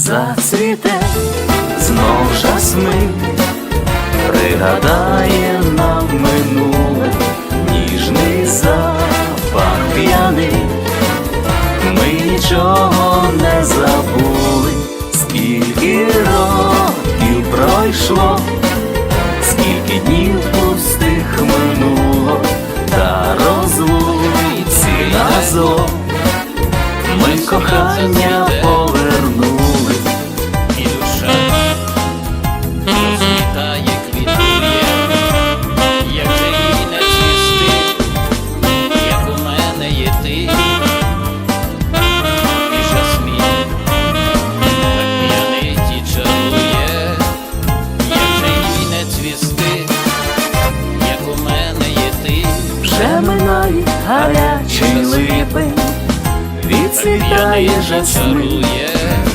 зацвіте. Знов жасмин, пригадає нам минуле, ніжний запах п'яний, ми нічого не забули, скільки років пройшло, скільки днів пустих минуло, та розлуці назло. Ми кохання повернули, гарячий липень, відцвітає жасмин, чарує.